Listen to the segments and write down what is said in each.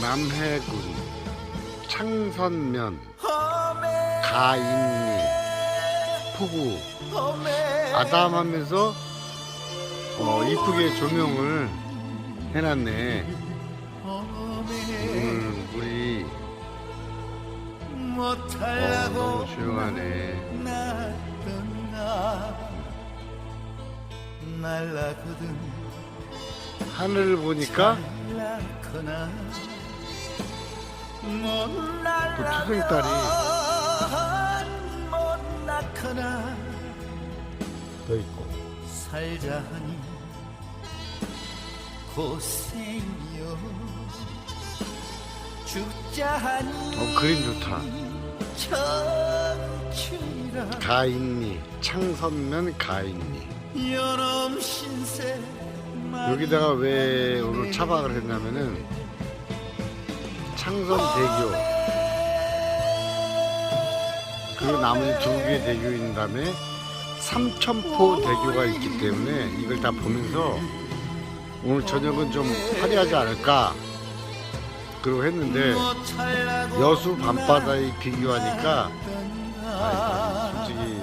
남해군 창선면 가인리 폭우. 아담하면서 어, 이쁘게 조명을 해놨네. 오늘 음, 우리 이 어, 조용하네. 날라거든 하늘을 보니까 날라거나 못또 추석달이 날아가 못 낳거나 떠 있고. 살자 하니 고생이여 죽자 하니 어, 그림 좋다. 청춘이라. 가인리 창선면 가인리. 연엄 신세 여기다가 왜 오늘 차박을 했냐면은 창선 대교. 그리고 나머지 두개 대교 있는 다음에 삼천포 대교가 있기 때문에 이걸 다 보면서 오늘 저녁은 좀 화려하지 않을까 그러고 했는데 여수 밤바다에 비교하니까 아이고, 솔직히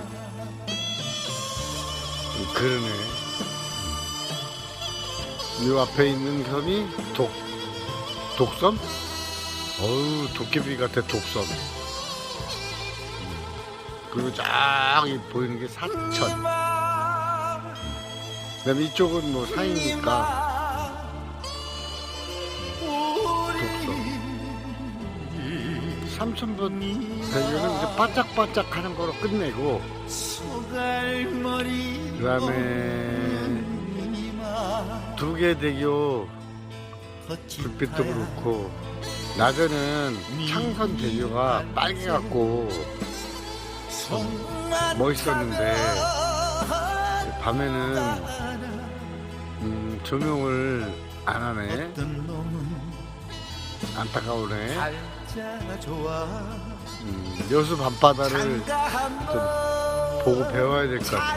좀 그러네 이 앞에 있는 섬이 독 독섬? 어우 도깨비 같아 독섬 음. 그리고 저기 보이는 게 사천 그다음에 이쪽은 뭐 산이니까 삼천번 대교는 이제 바짝바짝 하는 거로 끝내고. 소갈머리 그다음에 두개 대교 불빛도 그렇고. 낮에는 창선 대교가 빨개갖고 멋있었는데 밤에는 음, 조명을 안 하네 안타까우네. 음, 여수 밤바다를 좀 보고 배워야 될 것 같아.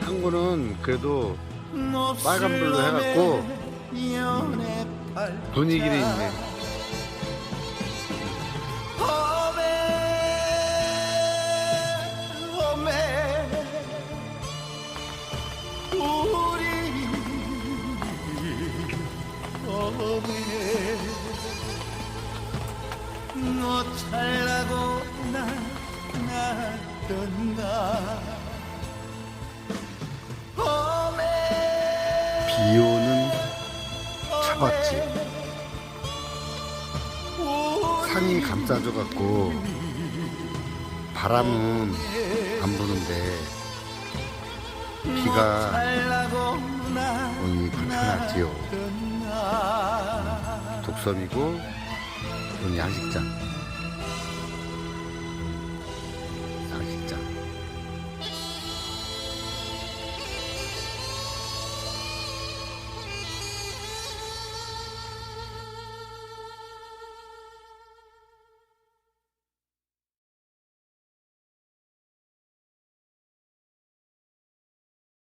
항구는 그래도 빨간불로 해갖고 분위기를 있네 너 잘나고 나 나던가? 비 오는 차밭집 산이 감싸져 갖고 바람은 안 부는데 비가 불편하지요. 독섬이고 여기 야식장